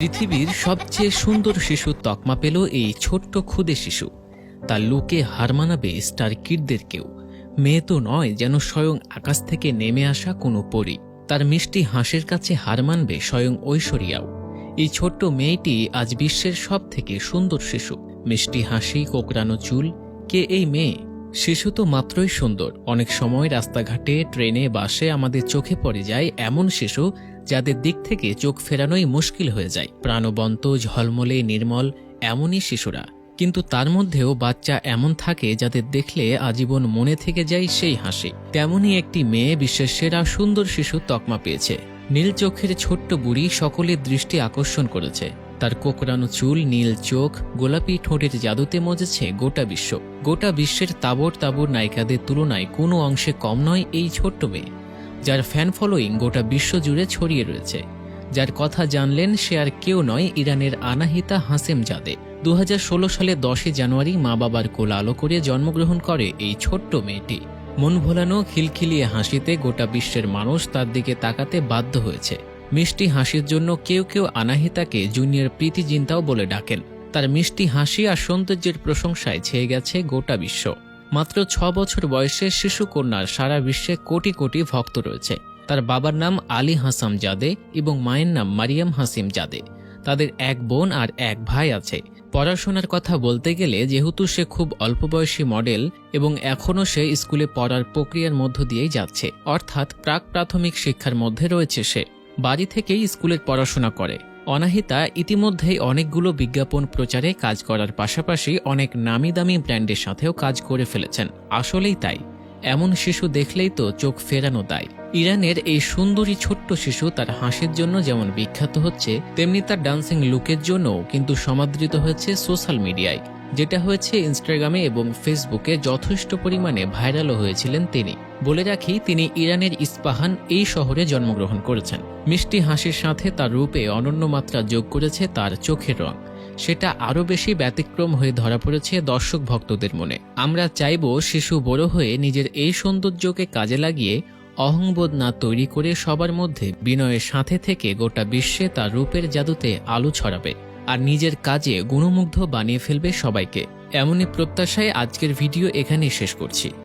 পৃথিবীর সবচেয়ে সুন্দর শিশুর তকমা পেল এই ছোট্ট ক্ষুদে শিশু। তার লুকে হার মানাবে স্টার কিডদেরকেও। মেয়ে তো নয় যেন স্বয়ং আকাশ থেকে নেমে আসা কোনো পরী। তার মিষ্টি হাসির কাছে হার মানবে স্বয়ং ঐশ্বরিয়াও। এই ছোট্ট মেয়েটি আজ বিশ্বের সব থেকে সুন্দর শিশু। মিষ্টি হাসি, কোকড়ানো চুল, কে এই মেয়ে? শিশু তো মাত্রই সুন্দর। অনেক সময় রাস্তাঘাটে, ট্রেনে, বাসে আমাদের চোখে পড়ে যায় এমন শিশু যাদের দিক থেকে চোখ ফেরানোই মুশকিল হয়ে যায়। প্রাণবন্ত, ঝলমলে, নির্মল এমনই শিশুরা। কিন্তু তার মধ্যেও বাচ্চা এমন থাকে যাদের দেখলে আজীবন মনে থেকে যায় সেই হাসি। তেমনই একটি মেয়ে বিশ্বের সেরা সুন্দর শিশু তকমা পেয়েছে। নীল চোখের ছোট্ট বুড়ি সকলের দৃষ্টি আকর্ষণ করেছে। তার কোকড়ানো চুল, নীল চোখ, গোলাপি ঠোঁটের জাদুতে মজেছে গোটা বিশ্ব। গোটা বিশ্বের তাবর তাবর নায়িকাদের তুলনায় কোনো অংশে কম নয় এই ছোট্ট মেয়ে। যার ফ্যান ফলোয়িং গোটা বিশ্ব জুড়ে ছড়িয়ে রয়েছে। যার কথা জানলেন সে আর কেউ নয় ইরানের আনাহিতা হাসেম জাদে দু হাজার ষোলো সালে দশই জানুয়ারি মা বাবার কোল আলো করে জন্মগ্রহণ করে এই ছোট্ট মেয়েটি। মন ভোলানো, খিলখিলিয়ে হাসিতে গোটা বিশ্বের মানুষ তার দিকে তাকাতে বাধ্য হয়েছে। মিষ্টি হাসির জন্য কেউ কেউ আনাহিতাকে জুনিয়র প্রীতি জিন্তাও বলে ডাকেন। তার মিষ্টি হাসি আর সৌন্দর্যের প্রশংসায় ছেয়ে গেছে গোটা বিশ্ব। মাত্র ছ বছর বয়সে শিশু কন্যার সারা বিশ্বে কোটি কোটি ভক্ত রয়েছে। তার বাবার নাম আলী হাসাম জাদে এবং মায়ের নাম মারিয়াম হাসিম জাদে। তাদের এক বোন আর এক ভাই আছে। পড়াশোনার কথা বলতে গেলে যেহেতু সে খুব অল্প বয়সী মডেল এবং এখনও সে স্কুলে পড়ার প্রক্রিয়ার মধ্য দিয়েই যাচ্ছে, অর্থাৎ প্রাক প্রাথমিক শিক্ষার মধ্যে রয়েছে সে। বাড়ি থেকেই স্কুলের পড়াশোনা করে। অনাহিতা ইতিমধ্যেই অনেকগুলো বিজ্ঞাপন প্রচারে কাজ করার পাশাপাশি অনেক নামি দামি ব্র্যান্ডের সাথেও কাজ করে ফেলেছেন। আসলেই তাই। এমন শিশু দেখলেই তো চোখ ফেরানো দায়। ইরানের এই সুন্দরী ছোট্ট শিশু তার হাসির জন্য যেমন বিখ্যাত হচ্ছে, তেমনি তার ডান্সিং লুকের জন্যও কিন্তু সমাদৃত হয়েছে সোশ্যাল মিডিয়ায় যেটা হয়েছে ইনস্টাগ্রামে এবং ফেসবুকে যথেষ্ট পরিমাণে ভাইরালও হয়েছিলেন তিনি। বলে রাখি, তিনি ইরানের ইস্পাহান এই শহরে জন্মগ্রহণ করেছেন। মিষ্টি হাসির সাথে তার রূপে অনন্য মাত্রা যোগ করেছে তার চোখের রং। সেটা আরও বেশি ব্যতিক্রম হয়ে ধরা পড়েছে দর্শক ভক্তদের মনে। আমরা চাইব শিশু বড় হয়ে নিজের এই সৌন্দর্যকে কাজে লাগিয়ে অহংবোধ না তৈরি করে সবার মধ্যে বিনয়ের সাথে থেকে গোটা বিশ্বে তার রূপের জাদুতে আলো ছড়াবে। আর নিজের কাজে গুণমুগ্ধ বানিয়ে ফেলবে সবাইকে। এমনই প্রত্যাশায় আজকের ভিডিও এখানেই শেষ করছি।